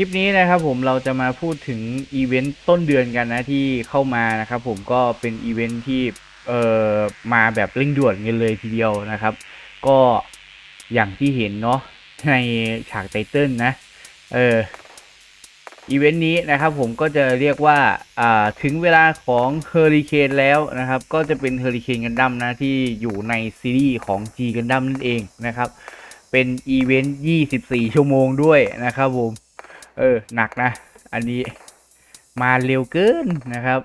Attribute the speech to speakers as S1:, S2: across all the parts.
S1: ลิปนี้นะครับผมเราจะมาพูดถึงอีเวนต์ต้นเดือนกันนะที่เข้ามานะครับผมก็เป็นอีเวนต์ที่เอ่อมาแบบเร่งด่วนกันเลยทีเดียวนะครับ ก็อย่างที่เห็นเนาะในฉากไตเติลนะเอออีเวนต์นี้นะครับผมก็จะเรียกว่าอ่าถึงเวลาของเฮอริเคนแล้วนะครับ ก็จะเป็นเฮอริเคนกันดั้มนะที่อยู่ในซีรีส์ของ G กันดั้มนั่นเองนะครับ เป็นอีเวนต์ 24 ชั่วโมงด้วยนะครับผม เออ หนักนะ อันนี้มาเร็วเกินนะครับ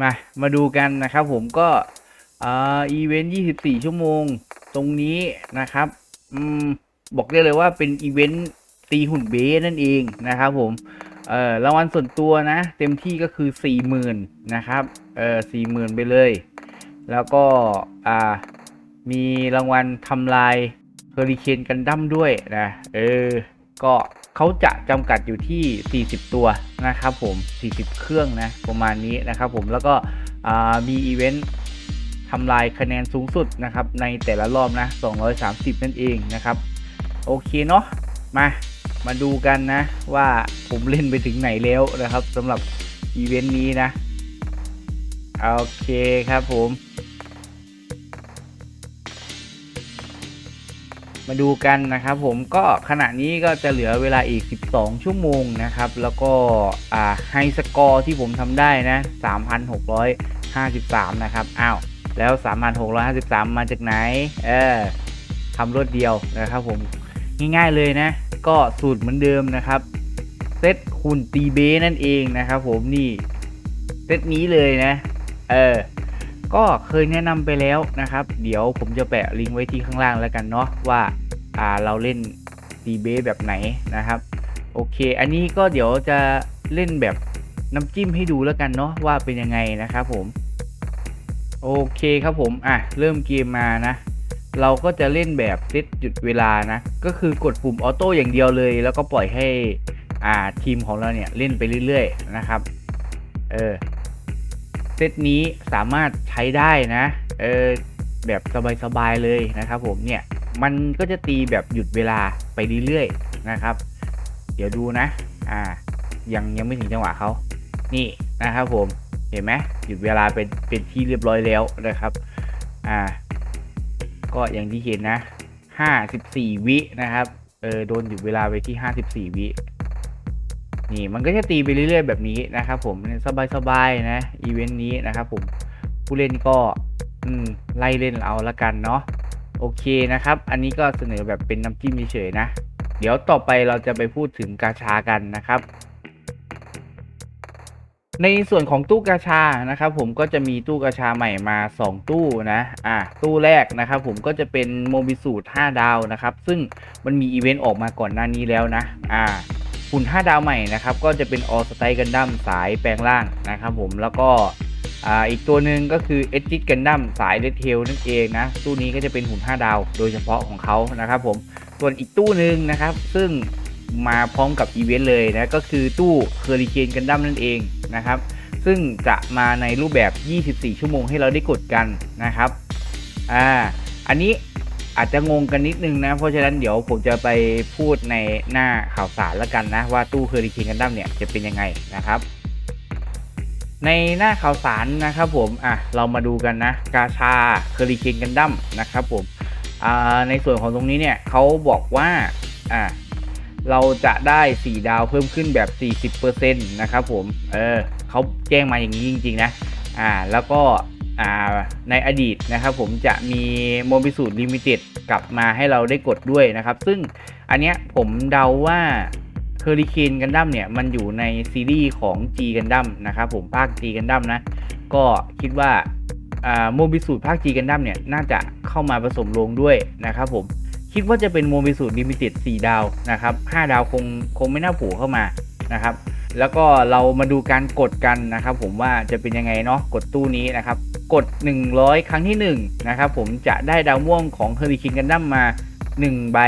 S1: มา มาดูกันนะครับผมก็อ่าอีเวนต์ 24 ชั่วโมงตรงนี้นะครับอืมบอกได้เลยว่าเป็นอีเวนต์ตีหุ่นเบสนั่นเองนะครับผม เออรางวัลส่วนตัวนะ เต็มที่ก็คือ 40,000 นะครับ เออ40,000 ไปเลย แล้วก็ อ่า มีรางวัลทำลายเฮอริเคนกันดั้มด้วยนะ เออ ก็ เขาจะจำกัดอยู่ที่ 40 ตัวนะครับผม 40 เครื่องนะประมาณนี้นะครับผมแล้วก็มีอีเวนต์ทำลายคะแนนสูงสุดนะครับในแต่ละรอบนะ 230 นั่นเองนะครับโอเคเนาะมามาดูกันนะว่าผมเล่นไปถึงไหนแล้วนะครับสำหรับอีเวนต์นี้นะ โอเคครับผม มาดูกันนะครับผมก็ขณะนี้ก็จะเหลือเวลาอีก 12 ชั่วโมงนะครับ แล้วก็อ่าไฮสกอร์ที่ผมทำได้นะ 3,653 นะครับอ้าวแล้ว 3,653 มาจากไหน เออทำรวดเดียวนะครับผมง่ายๆเลยนะ ก็สูตรเหมือนเดิมนะครับเซตหุ่นตีเบนั่นเองนะครับผมนี่เซตนี้เลยนะ เออ ก็เคยแนะนำไปแล้วนะครับ เดี๋ยวผมจะแปะลิงก์ไว้ที่ข้างล่างแล้วกันเนาะว่าอ่าเราเล่นตีเบสแบบไหนนะครับ โอเค อันนี้ก็เดี๋ยวจะเล่นแบบน้ำจิ้มให้ดูแล้วกันเนาะว่าเป็นยังไงนะครับผม โอเคครับผมอะเริ่มเกมมานะ เราก็จะเล่นแบบเซตหยุดเวลานะ ก็คือกดปุ่มออโต้อย่างเดียวเลย แล้วก็ปล่อยให้อ่าทีมของเราเนี่ยเล่นไปเรื่อยๆนะครับ เออ เซตนี้สามารถใช้ได้นะเออแบบสบายๆเลยนะครับผมเนี่ยมันก็จะตีแบบหยุดเวลาไปเรื่อยๆนะครับ เดี๋ยวดูนะอ่ายังยังไม่ถึงจังหวะเขานี่นะครับผมเห็นไหมหยุดเวลาเป็นเป็นที่เรียบร้อยแล้วนะครับอ่าก็อย่างที่เห็นนะ 54 วินะครับเออโดนหยุดเวลาไปที่ 54 วิ นี่มันก็จะตีไปเรื่อยๆแบบนี้นะครับผมสบายๆนะอีเวนต์นี้นะครับผมผู้เล่นก็อืมไล่เล่นเอาละกันเนาะโอเคนะครับ อันนี้ก็เสนอแบบเป็นน้ำจิ้มเฉยๆนะ เดี๋ยวต่อไปเราจะไปพูดถึงกาชากันนะครับ ในส่วนของตู้กาชานะครับ ผมก็จะมีตู้กาชาใหม่มา 2 ตู้นะอ่าตู้แรกนะครับ ผมก็จะเป็นโมบิสูตร5ดาวนะครับ ซึ่งมันมีอีเวนต์ออกมาก่อนหน้านี้แล้วนะ อ่า หุ่น 5 ดาวใหม่นะครับ ก็จะเป็น All Style Gundam สายแปลงร่างนะครับผมแล้วก็อ่าอีกตัวหนึ่งก็คือ e d g e Gundam สาย Red Tail นั่นเองนะตู้นี้ก็จะเป็นหุ่น 5 ดาวโดยเฉพาะของเขานะครับผมส่วนอีกตู้หนึ่งนะครับ ซึ่งมาพร้อมกับอีเวนต์เลยนะก็คือตู้ Hurricane Gundam นั่นเองนะครับ ซึ่งจะมาในรูปแบบ 24 ชั่วโมงให้เราได้กดกันนะครับอ่าอันนี้ อาจจะงงกันนิดนึงนะ เพราะฉะนั้นเดี๋ยวผมจะไปพูดในหน้าข่าวสารแล้วกันนะ ว่าตู้เฮอริเคนกันดั้มเนี่ยจะเป็นยังไงนะครับ ในหน้าข่าวสารนะครับผมอะเรามาดูกันนะ กาชาเฮอริเคนกันดั้มนะครับผมอ่าในส่วนของตรงนี้เนี่ยเขาบอกว่าอ่าเราจะได้ 4 ดาวเพิ่มขึ้นแบบ 40%นะครับผม เออเขาแจ้งมาอย่างนี้จริง ๆ นะ อ่า แล้วก็ ในอดีตนะครับผมจะมีโมบิสูตรลิมิเต็ดกลับมาให้เราได้กดด้วยนะครับ ซึ่งอันเนี้ยผมเดาว่าเ u อริเคนกันดั้มเนี่ย มันอยู่ในซีรีส์ของ G กันดั้มนะครับผมภาค G กันดั้มนะ ก็คิดว่าอ่าโมบิสูตรภาค G กันดั้มเนี่ย น่าจะเข้ามาผสมลงด้วยนะครับผมคิดว่าจะเป็นโมบิสูตรลิมิเต็ด4ดาวนะครับ5ดาวคงคงไม่น่าผูเข้ามา นะครับ แล้วก็เรามาดูการกดกันนะครับ ผมว่าจะเป็นยังไงเนาะกดตู้นี้นะครับ กด 100 ครั้งที่1นะครับผมจะได้ดาวม่วงของเฮอริคินกันดั้มมา 1 ใบ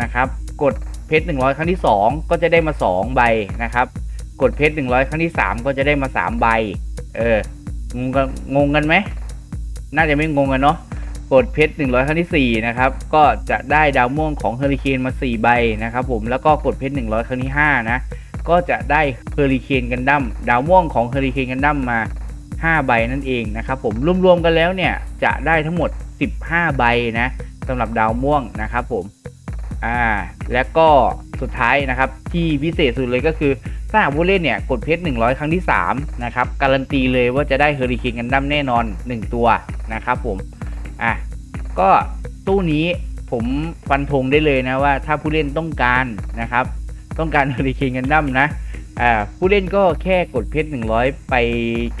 S1: นะครับ กดเพชร100 ครั้งที่ 2 ก็จะได้มา 2 ใบนะครับ กดเพชร100 ครั้งที่ 3 ก็จะได้มา 3 ใบ เอองงกันงงกันไหมน่าจะไม่งงกันเนาะกดเพชร100 ครั้งที่ 4 นะครับ ก็จะได้ดาวม่วงของเฮอริเคนมา 4 ใบนะครับผม แล้วก็กดเพชร100 ครั้งที่ 5 นะ ก็จะได้เฮอริเคนกันดั้มดาวม่วงของเฮอริเคนกันดั้มมา 5 ใบนั่นเองนะครับผมรวมๆกันแล้วเนี่ยจะได้ทั้งหมด 15 ใบนะสำหรับดาวม่วงนะครับผมอ่าและก็สุดท้ายนะครับที่พิเศษสุดเลยก็คือถ้าหากผู้เล่นเนี่ยกดเพชร 100 ครั้งที่3นะครับการันตีเลยว่าจะได้เฮอริเคนกันดั้มแน่นอน 1 ตัวนะครับผมอะก็ตู้นี้ผมฟันธงได้เลยนะว่าถ้าผู้เล่นต้องการนะครับ ต้องการเฮอริเคนกันดั้มนะอ่าผู้เล่นก็แค่กดเพชร100 ไป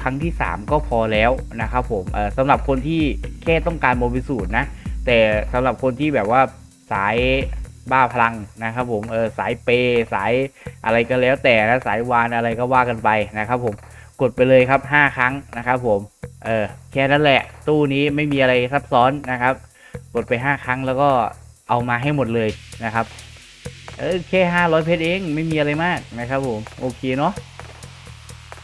S1: ครั้งที่ 3 ก็พอแล้วนะครับผมเอ่อสำหรับคนที่แค่ต้องการโมบิสูตรนะ แต่สำหรับคนที่แบบว่าสายบ้าพลังนะครับผมเออสายเปย์สายอะไรก็แล้วแต่นะสายวานอะไรก็ว่ากันไปนะครับผมกดไปเลยครับ 5 ครั้งนะครับผมเออแค่นั้นแหละ ตู้นี้ไม่มีอะไรซับซ้อนนะครับ กดไป 5 ครั้งแล้วก็เอามาให้หมดเลยนะครับ เออแค่ห้าร้อยเพชรเองไม่มีอะไรมากนะครับผมโอเคเนาะ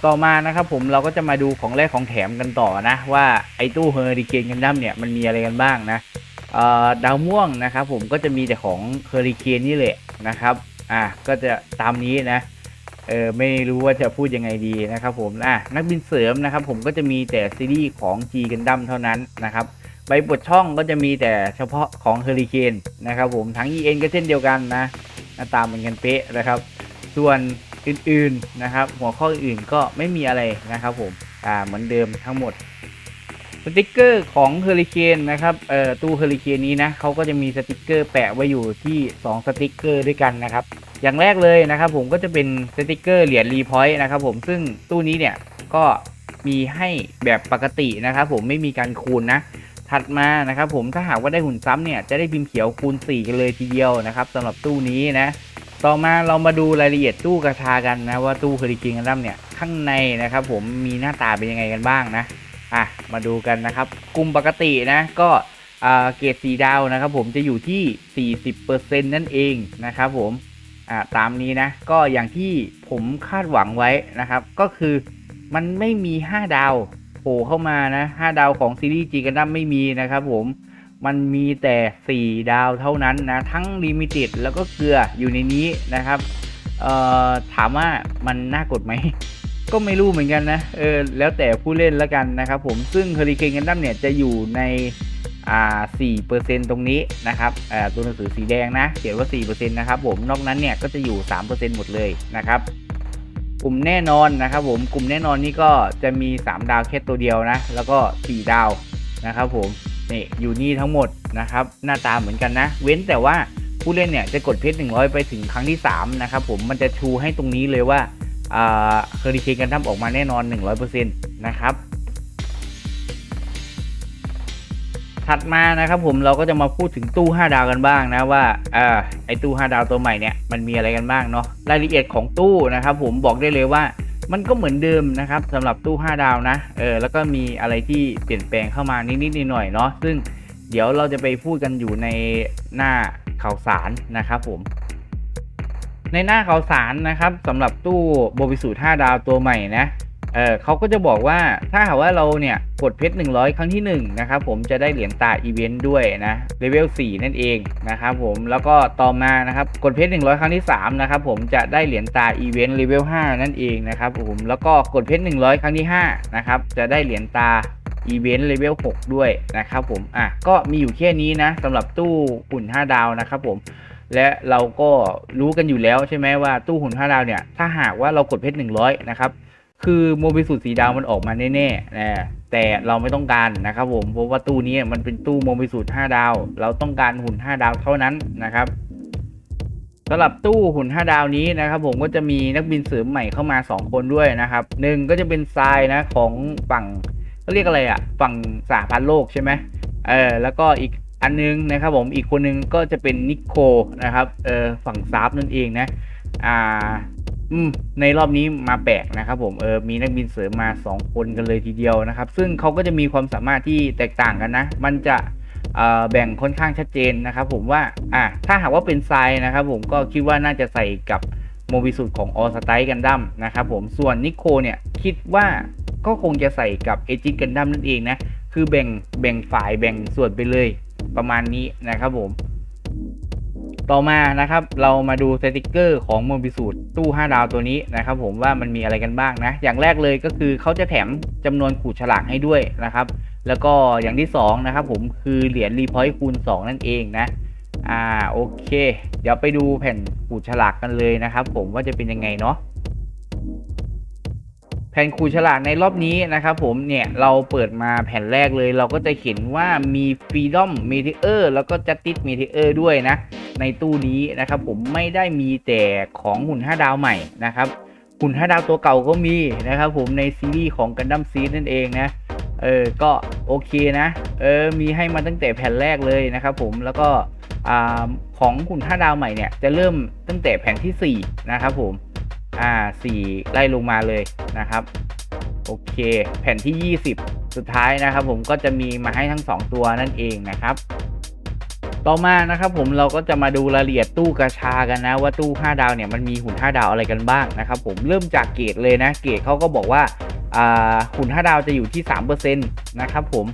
S1: ต่อมานะครับผมเราก็จะมาดูของแรกของแถมกันต่อนะว่าไอ้ตู้เฮอริเคนกันดั้มเนี่ยมันมีอะไรกันบ้างนะเอ่อดาวม่วงนะครับผมก็จะมีแต่ของเฮอริเคนนี่แหละนะครับอะก็จะตามนี้นะเออไม่รู้ว่าจะพูดยังไงดีนะครับผมอะนักบินเสริมนะครับผมก็จะมีแต่ซีรีส์ของ G กันดั้มเท่านั้นนะครับใบปลดช่องก็จะมีแต่เฉพาะของเฮอริเคนนะครับผมทั้ง EN ก็เช่นเดียวกันนะ หน้าตาเหมือนกันเป๊ะนะครับ ส่วนอื่นๆนะครับ หัวข้ออื่นก็ไม่มีอะไรนะครับผมอ่าเหมือนเดิมทั้งหมดสติกเกอร์ของเฮอริเคนนะครับเอ่อตู้เฮอริเคนนี้นะเขาก็จะมีสติกเกอร์แปะไว้อยู่ที่ 2 สติกเกอร์ด้วยกันนะครับ อย่างแรกเลยนะครับผมก็จะเป็นสติกเกอร์เหรียญรีพอยต์นะครับผมซึ่งตู้นี้เนี่ยก็มีให้แบบปกตินะครับผมไม่มีการคูณนะ ถัดมานะครับผมถ้าหากว่าได้หุ่นซ้ำเนี่ยจะได้พิมพ์เขียวคูณ 4 กันเลยทีเดียวนะครับสำหรับตู้นี้นะ ต่อมาเรามาดูรายละเอียดตู้กระชากันนะว่าตู้เฮอริเคนกันดั้มเนี่ยข้างในนะครับผมมีหน้าตาเป็นยังไงกันบ้างนะอะมาดูกันนะครับกลุ่มปกตินะก็เกรดสีดาวนะครับผมจะอยู่ที่ 40%นั่นเองนะครับผมอ่าตามนี้นะก็อย่างที่ผมคาดหวังไว้นะครับ ก็คือมันไม่มี 5 ดาว โผล่เข้ามานะ5ดาวของซีรีส์จีกันดั้มไม่มีนะครับผมมันมีแต่ 4 ดาวเท่านั้นนะ ทั้งลิมิเต็ดแล้วก็เกลืออยู่ในนี้นะครับเอ่อถามว่ามันน่ากดไหม ก็ไม่รู้เหมือนกันนะเออแล้วแต่ผู้เล่นแล้วกันนะครับผมซึ่งเฮอริเคนกันดั้มเนี่ยจะอยู่ในอ่า4%ตรงนี้นะครับอ่าตัวหนังสือสีแดงนะ เขียนว่า4%นะครับผมนอกนั้นเนี่ยก็จะอยู่3%หมดเลยนะครับ กลุ่มแน่นอนนะครับผมกลุ่มแน่นอนนี่ก็จะมี 3 ดาวแค่ตัวเดียวนะ แล้วก็ 4 ดาวนะครับผมนี่อยู่นี่ทั้งหมดนะครับหน้าตาเหมือนกันนะ เว้นแต่ว่าผู้เล่นเนี่ยจะกดเพชร100 ไปถึงครั้งที่ 3 นะครับผมมันจะชูให้ตรงนี้เลยว่าอ่าเคอริเคนกันทัมออกมาแน่นอน 100%นะครับ ถัดมานะครับผมเราก็จะมาพูดถึงตู้ 5 ดาวกันบ้างนะว่าอ่อไอตู้ 5 ดาวตัวใหม่เนี่ยมันมีอะไรกันบ้างเนาะรายละเอียดของตู้นะครับผมบอกได้เลยว่ามันก็เหมือนเดิมนะครับสำหรับตู้ 5 ดาวนะเออแล้วก็มีอะไรที่เปลี่ยนแปลงเข้ามานิดๆหน่อยๆเนาะซึ่งเดี๋ยวเราจะไปพูดกันอยู่ในหน้าข่าวสารนะครับผม ในหน้าข่าวสารนะครับสำหรับตู้โบวิสูตร5ดาวตัวใหม่นะ เออเขาก็จะบอกว่าถ้าหากว่าเราเนี่ยกดเพชร 100 ครั้งที่1นะครับผมจะได้เหรียญตาอีเวนต์ด้วยนะเลเวล4นั่นเองนะครับผมแล้วก็ต่อมานะครับกดเพชร 100 ครั้งที่3นะครับผมจะได้เหรียญตาอีเวนต์เลเวล5นั่นเองนะครับผมแล้วก็กดเพชร 100 ครั้งที่5นะครับจะได้เหรียญตาอีเวนต์เลเวล6ด้วยนะครับผมอะก็มีอยู่แค่นี้นะสำหรับตู้หุ่น 5 ดาวนะครับผมและเราก็รู้กันอยู่แล้วใช่ไหมว่าตู้หุ่น5ดาวเนี่ยถ้าหากว่าเรากดเพชร100นะครับ คือโมบิสุสีดาวมันออกมาแน่ๆนะแต่เราไม่ต้องการนะครับผมเพราะว่าตู้นี้มันเป็นตู้โมบิสุด5ดาว เราต้องการหุ่น5ดาวเท่านั้นนะครับสำหรับตู้หุ่น5ดาวนี้นะครับผมก็จะมีนักบินเสริมใหม่เข้ามา 2 คนด้วยนะครับหนึ่งก็จะเป็นทรายนะของฝั่งเขาเรียกอะไรอะฝั่งสหพันธ์โลกใช่ไหมเออแล้วก็อีกอันนึงนะครับผมอีกคนนึงก็จะเป็นนิโคนะครับเออฝั่งซาฟนั่นเองนะอ่า อืมในรอบนี้มาแปลกนะครับผมเออมีนักบินเสริมมา 2 คนกันเลยทีเดียวนะครับ ซึ่งเขาก็จะมีความสามารถที่แตกต่างกันนะ มันจะแบ่งค่อนข้างชัดเจนนะครับผมว่าอะถ้าหากว่าเป็นทรายนะครับผมก็คิดว่าน่าจะใส่กับโมบิสุดของออสไตกันดั้มนะครับผมส่วนนิโคเนี่ยคิดว่าก็คงจะใส่กับเอจิกันดั้มนั่นเองนะ คือแบ่งแบ่งฝ่ายแบ่งส่วนไปเลยประมาณนี้นะครับผม ต่อมานะครับเรามาดูสติกเกอร์ของโมบิสูตรตู้ 5 ดาวตัวนี้นะครับผมว่ามันมีอะไรกันบ้างนะ อย่างแรกเลยก็คือเขาจะแถมจำนวนขูดฉลากให้ด้วยนะครับ แล้วก็อย่างที่2นะครับผมคือเหรียญรีพอยต์คูณ 2 นั่นเองนะอ่าโอเค เดี๋ยวไปดูแผ่นขูดฉลากกันเลยนะครับผมว่าจะเป็นยังไงเนาะ แผ่นขูดฉลากในรอบนี้นะครับผมเนี่ยเราเปิดมาแผ่นแรกเลย เราก็จะเห็นว่ามี Freedom Meteor แล้วก็ Justice Meteor ด้วยนะ ในตู้นี้นะครับผมไม่ได้มีแต่ของหุ่น 5 ดาวใหม่นะครับหุ่น 5 ดาวตัวเก่าก็มีนะครับผมในซีรีส์ของ Gundam Seed นั่นเองนะเออก็โอเคนะเออมีให้มาตั้งแต่แผ่นแรกเลยนะครับผมแล้วก็อของหุ่น 5 ดาวใหม่เนี่ยจะเริ่มตั้งแต่แผ่นที่ 4 นะครับผม อ่า4ไล่ลงมาเลยนะครับ โอเค แผ่นที่ 20 สุดท้ายนะครับ ผมก็จะมีมาให้ทั้ง 2 ตัวนั่นเองนะครับ ต่อมานะครับ ผมเราก็จะมาดูรายละเอียดตู้กระชากันนะว่าตู้ 5 ดาวเนี่ยมันมีหุ่น 5 ดาวอะไรกันบ้างนะครับ ผมเริ่มจากเกรดเลยนะ เกรดเขาก็บอกว่าอ่าหุ่น 5 ดาวจะอยู่ที่3%นะครับผม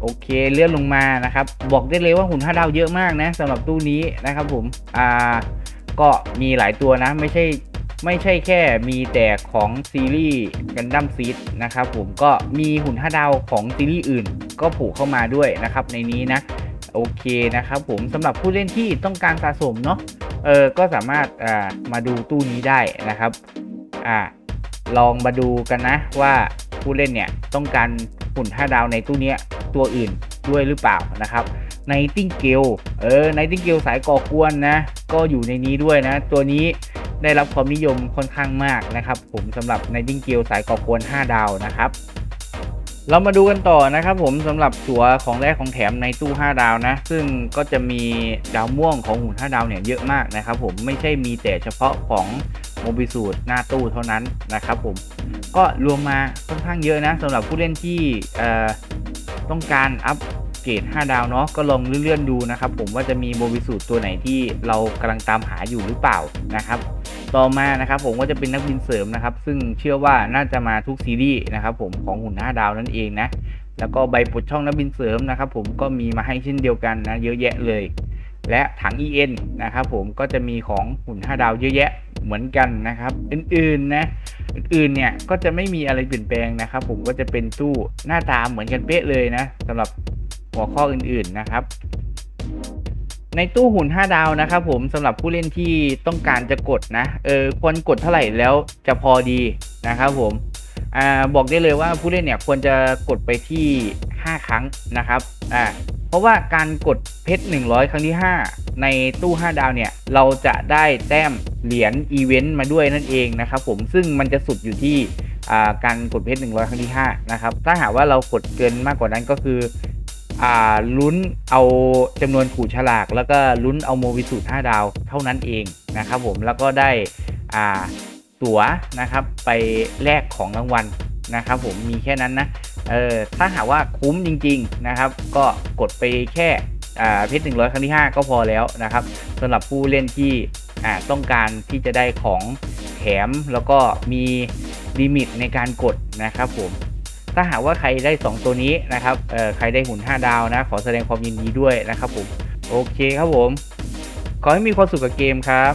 S1: โอเคเลื่อนลงมานะครับ บอกได้เลยว่าหุ่น 5 ดาวเยอะมากนะสำหรับตู้นี้นะครับ ผมอ่าก็มีหลายตัวนะ ไม่ใช่ ไม่ใช่แค่มีแต่ของซีรีส์กันดั้มซีดนะครับผมก็มีหุ่น5ดาวของซีรีส์อื่น ก็ผูกเข้ามาด้วยนะครับในนี้นะโอเคนะครับผมสำหรับผู้เล่นที่ต้องการสะสมเนาะเออก็สามารถอ่ามาดูตู้นี้ได้นะครับอ่าลองมาดูกันนะว่าผู้เล่นเนี่ยต้องการหุ่น5ดาวในตู้เนี้ยตัวอื่นด้วยหรือเปล่านะครับในติงเกลเออในติงเกลสายก่อกวนนะก็อยู่ในนี้ด้วยนะ ตัวนี้ ได้รับความนิยมค่อนข้างมากนะครับผมสำหรับในติงเกลสายก่อกวน5ดาวนะครับ เรามาดูกันต่อนะครับผมสำหรับตัวของแรกของแถมในตู้ 5 ดาวนะ ซึ่งก็จะมีดาวม่วงของหุ่น 5 ดาวเนี่ยเยอะมากนะครับผมไม่ใช่มีแต่เฉพาะของโมบิสูตรหน้าตู้เท่านั้นนะครับผมก็รวมมาค่อนข้างเยอะนะสำหรับผู้เล่นที่ต้องการอัป เกรด5 ดาวเนาะก็ลองเลื่อนๆดูนะครับผมว่าจะมีโมบิสูตรตัวไหนที่เรากำลังตามหาอยู่หรือเปล่านะครับต่อมานะครับผมก็จะเป็นนักบินเสริมนะครับซึ่งเชื่อว่าน่าจะมาทุกซีรีส์นะครับผมของหุ่น5ดาวนั่นเองนะแล้วก็ใบปลดช่องนักบินเสริมนะครับผมก็มีมาให้เช่นเดียวกันนะเยอะแยะเลย และถัง EN นะครับผมก็จะมีของหุ่น 5 ดาวเยอะแยะเหมือนกันนะครับ อื่นๆนะอื่นๆเนี่ยก็จะไม่มีอะไรเปลี่ยนแปลงนะครับผมก็จะเป็นตู้หน้าตาเหมือนกันเป๊ะเลยนะสำหรับ หัวข้ออื่นๆนะครับ ในตู้หุ่น 5 ดาวนะครับผมสำหรับผู้เล่นที่ต้องการจะกดนะเออควรกดเท่าไหร่แล้วจะพอดีนะครับผมอ่าบอกได้เลยว่าผู้เล่นเนี่ยควรจะกดไปที่ 5 ครั้งนะครับอ่าเพราะว่าการกดเพชร 100 ครั้งที่ 5 ในตู้ 5 ดาวเนี่ย เราจะได้แต้มเหรียญอีเวนต์มาด้วยนั่นเองนะครับผมซึ่งมันจะสุดอยู่ที่การกดเพชร 100 ครั้งที่ 5 นะครับ ถ้าหากว่าเรากดเกินมากกว่านั้นก็คือ อ่าลุ้นเอาจำนวนขู่ฉลาก แล้วก็ลุ้นเอาโมบิสูตร5ดาวเท่านั้นเองนะครับผมแล้วก็ได้อ่าตั๋วนะครับไปแลกของรางวัลนะครับผมมีแค่นั้นนะเออถ้าหากว่าคุ้มจริง ๆนะครับ ก็กดไปแค่เพชร100ครั้งที่ 5 ก็พอแล้วนะครับสำหรับผู้เล่นที่ต้องการที่จะได้ของแถมแล้วก็มีลิมิตในการกดนะครับผม ถ้าหากว่าใครได้ 2 ตัวนี้นะครับเอ่อใครได้หุ่น 5 ดาวนะ ขอแสดงความยินดีด้วยนะครับผม โอเคครับผม ขอให้มีความสุขกับเกมครับ